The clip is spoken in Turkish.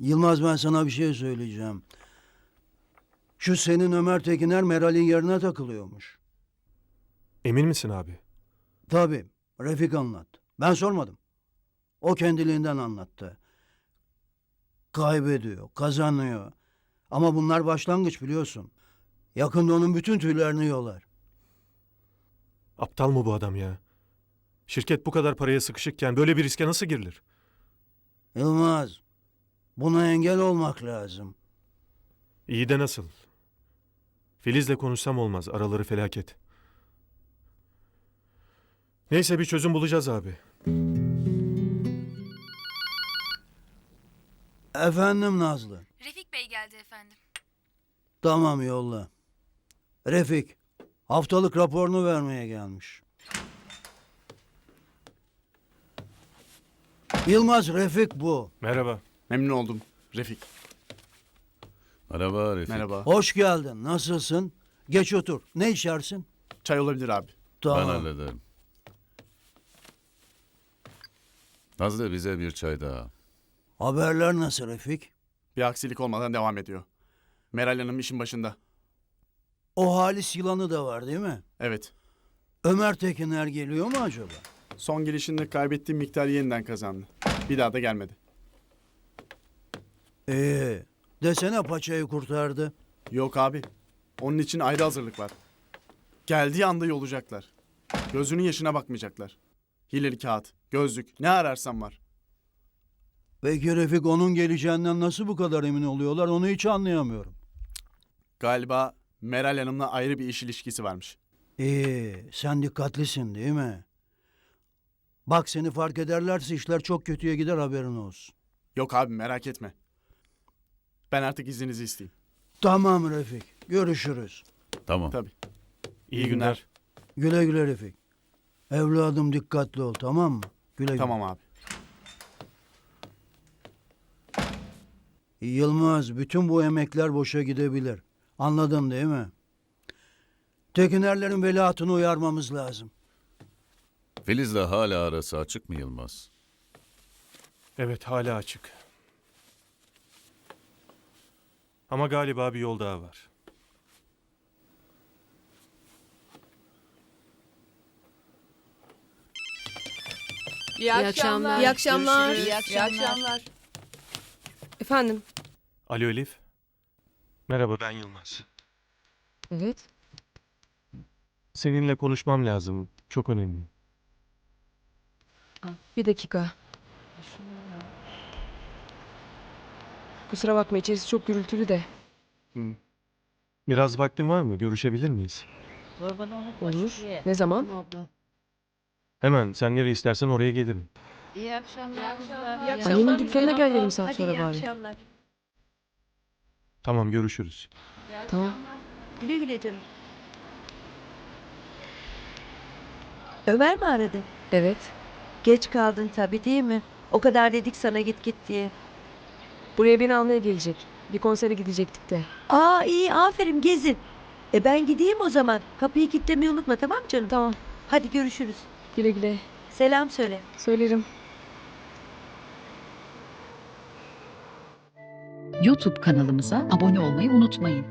Yılmaz ben sana bir şey söyleyeceğim. Şu senin Ömer Tekiner Meral'in yerine takılıyormuş. Emin misin abi? Tabii. Refik anlat. Ben sormadım. O kendiliğinden anlattı. Kaybediyor, kazanıyor. Ama bunlar başlangıç biliyorsun. Yakında onun bütün tüylerini yolar. Aptal mı bu adam ya? Şirket bu kadar paraya sıkışıkken böyle bir riske nasıl girilir? Yılmaz, buna engel olmak lazım. İyi de nasıl? Filiz'le konuşsam olmaz. Araları felaket. Neyse bir çözüm bulacağız abi. Efendim Nazlı. Refik Bey geldi efendim. Tamam yolla. Refik, haftalık raporunu vermeye gelmiş. Yılmaz Refik bu. Merhaba. Memnun oldum Refik. Merhaba Refik. Merhaba. Hoş geldin. Nasılsın? Geç otur. Ne içersin? Çay olabilir abi. Ben Tamam. hallederim. Nazlı bize bir çay daha. Haberler nasıl Refik? Bir aksilik olmadan devam ediyor. Meral Hanım işin başında. O Halis yılanı da var değil mi? Evet. Ömer Tekiner geliyor mu acaba? Son gelişinde kaybettiğim miktarı yeniden kazandı. Bir daha da gelmedi. Ee, desene paçayı kurtardı. Yok abi. Onun için ayrı hazırlık var. Geldiği anda yolacaklar. Gözünün yaşına bakmayacaklar. Hileli kağıt, gözlük, ne ararsan var. Peki Refik onun geleceğinden nasıl bu kadar emin oluyorlar onu hiç anlayamıyorum. Galiba Meral Hanım'la ayrı bir iş ilişkisi varmış. İyi, sen dikkatlisin değil mi? Bak seni fark ederlerse işler çok kötüye gider haberin olsun. Yok abi merak etme. Ben artık izninizi isteyeyim. Tamam Refik, görüşürüz. Tamam. Tabii. İyi günler. Güle güle Refik. Evladım dikkatli ol tamam mı? Güle güle. Tamam abi. Yılmaz, bütün bu emekler boşa gidebilir. Anladın değil mi? Tekinerlerin veliahtını uyarmamız lazım. Filiz'le hala arası açık mı Yılmaz? Evet hala açık. Ama galiba bir yol daha var. İyi akşamlar. İyi akşamlar. İyi akşamlar. Efendim? Alo Elif. Merhaba ben Yılmaz. Evet. Seninle konuşmam lazım. Çok önemli. Bir dakika. Kusura bakma içerisi çok gürültülü de. Biraz vaktin var mı? Görüşebilir miyiz? Olur. Ne zaman? Hemen sen nereye istersen oraya gelirim. İyi akşamlar. Annemin dükkanına gel yarım saat sonra bari. Tamam görüşürüz. Tamam. Güle güle canım. Ömer mi aradı? Evet. Geç kaldın tabii değil mi? O kadar dedik sana git git diye. Buraya beni almaya gelecek. Bir konsere gidecektik de. Aa iyi aferin gezin. E ben gideyim o zaman. Kapıyı kilitlemeyi unutma tamam mı canım? Tamam. Hadi görüşürüz. Güle güle. Selam söyle. Söylerim. YouTube kanalımıza abone olmayı unutmayın.